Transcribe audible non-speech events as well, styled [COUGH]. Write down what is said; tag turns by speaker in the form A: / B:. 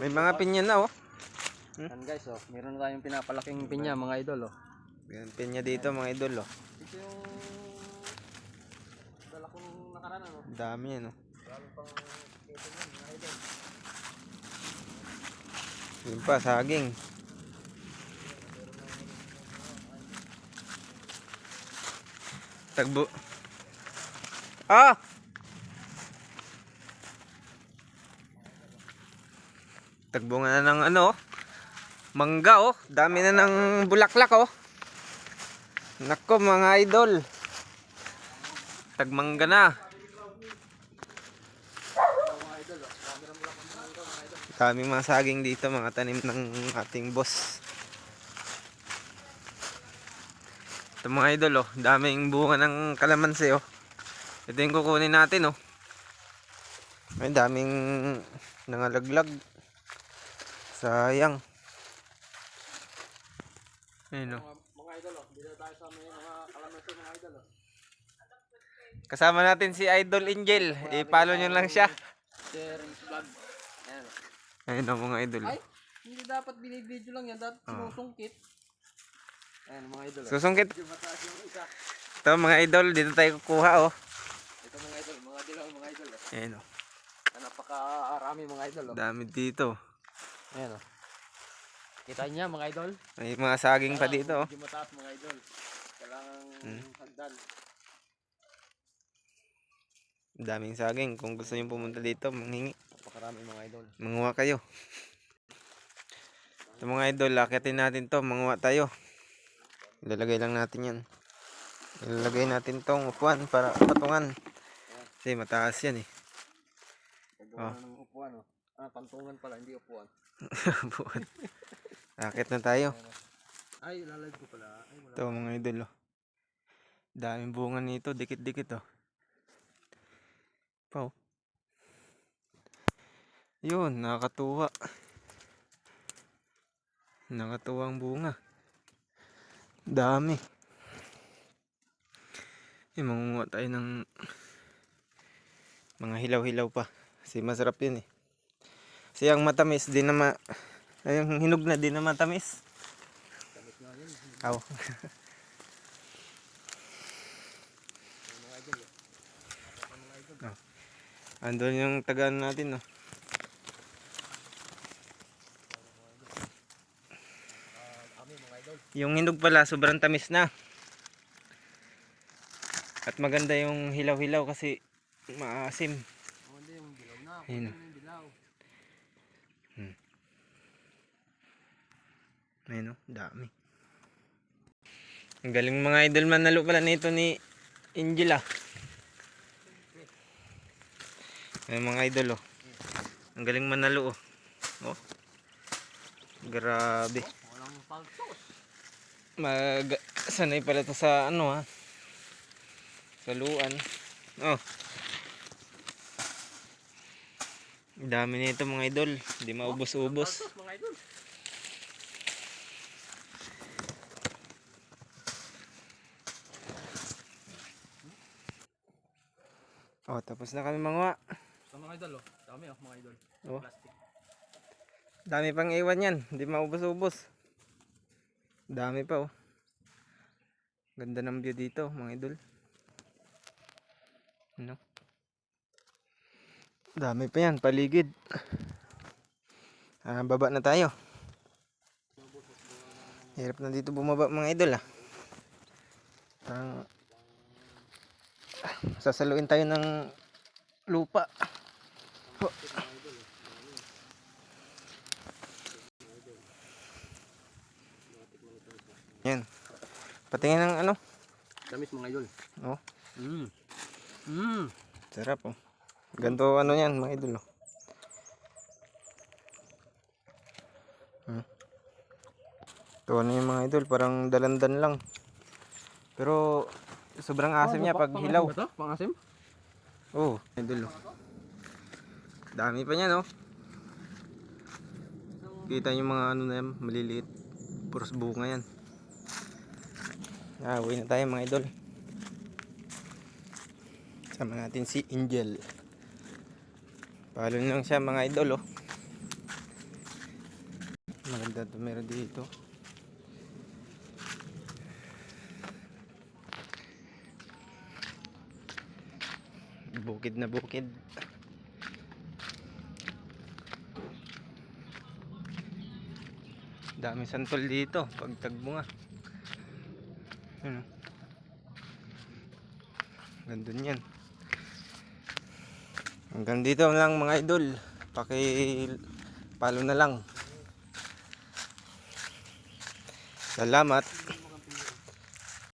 A: May mga pinya na oh.
B: Yan guys, oh. Meron na tayong pinapalaking pinya mga idol, oh.
A: May pinya dito mga idol oh.
B: Ito yung dala kong nakaraan, ano.
A: Ang Dami yan oh.
B: Grabe pang ito yan, mga idol.
A: Yun pa, saging. Tagbo. Ah! Tagbo nga na ng ano, mangga oh. Dami na ng bulaklak oh. Nako mga idol. Tagmangga na. Daming mga saging dito, mga tanim ng ating boss. Ito mga idol, oh. daming bunga ng kalamansi. Oh. Ito yung kukunin natin. Oh. Ay, daming nangalaglag. Sayang. Ayun, oh.
B: Mga, idol, oh. Dito tayo sa may mga kalamansi, mga idol, oh.
A: Kasama natin si Idol Angel. I-follow nyo lang siya.
B: Share vlog. Ayan, oh.
A: Ayun oh, mga idol.
B: Ay, hindi dapat binibidyo lang yan. Dapat sinusungkit. Ayan, mga idol, oh.
A: Susungkit. Ito mga idol, dito tayo kukuha oh.
B: Ito mga idol, mga dilaw, mga idol, oh.
A: Ayun oh.
B: Napakarami mga idol, oh.
A: Dami dito.
B: Ayan, oh. Kita niya mga idol?
A: May mga saging pa dito oh.
B: Medyo mataas mga idol. Kailangan hagdan.
A: Ang daming saging. Kung gusto nyo pumunta dito, manghingi.
B: Napakarami mga idol.
A: Manguha kayo. [LAUGHS] Ito mga idol, akitin natin to. Manguha tayo. Ilalagay lang natin yan. Ilalagay natin tong upuan para patungan. Kasi mataas yan eh.
B: Paggawa na ng upuan, oh. Ah, pantungan pala, hindi upuan.
A: Upuan. [LAUGHS] Akit na tayo.
B: Ay, lalagay ko pala. Ay, wala.
A: Ito mga idol oh. Daming bunga nito, dikit-dikit oh. Pau. Yun, nakakatuwa. Nakatuwang bunga. Dami. Yung mangunguha tayo ng mga hilaw-hilaw pa. Kasi masarap yun eh. Kasi ang matamis, di na ma... Ay, yung hinog na, di na matamis. Aw.
B: Oh. [LAUGHS]
A: Andun yung tagaan natin, no?
B: Idol.
A: Yung hinog pala, sobrang tamis na. At maganda yung hilaw-hilaw kasi maasim.
B: Oh, hindi yung dilaw na.
A: Ayun.
B: yung dilaw.
A: Ayun, no? Dami. Ang galing mga idol manalo pala nito ni Angela. Ayun mga idol, oh. Ang galing manalo, oh. Oh. Grabe. Mag sanay pala to sa ano ha. Sa luan. Oh. Ang Dami nito mga idol. Hindi maubos-ubos.
B: Idol.
A: Oh, tapos na kami mga
B: Sa mga idol, oh. Dami oh, mga idol.
A: Oh.
B: Plastic.
A: Dami pang iwan yan. Hindi maubos-ubos. Dami pa oh. Ganda ng view dito mga idol. Ano? Dami pa yan, paligid. Ah, baba na tayo. Hirap na dito bumaba mga idol ah. Parang ah, sasaluin tayo ng lupa. Oh. Yan. Patingin ng ano?
B: Tamis mga idol.
A: Oh,
B: Mm. Mm.
A: sarap oh. Ganto ano yan mga idol oh. Hmm. Ito ano yung mga idol, parang dalandan lang. Pero sobrang asim niya pag hilaw.
B: Ba to? Pangasim?
A: Oh, idol oh. Dami pa niya no. Kita yung mga ano na yan, maliliit. Puros bunga yan. Ah, uwi na tayo mga idol. Sama natin si Angel. Palo lang siya mga idol oh. Maganda tumira dito. Bukid na bukid. Dami santol dito pag tagbunga. Ano? Gandun yan. Hanggang dito lang mga idol. Paki follow na lang. Salamat.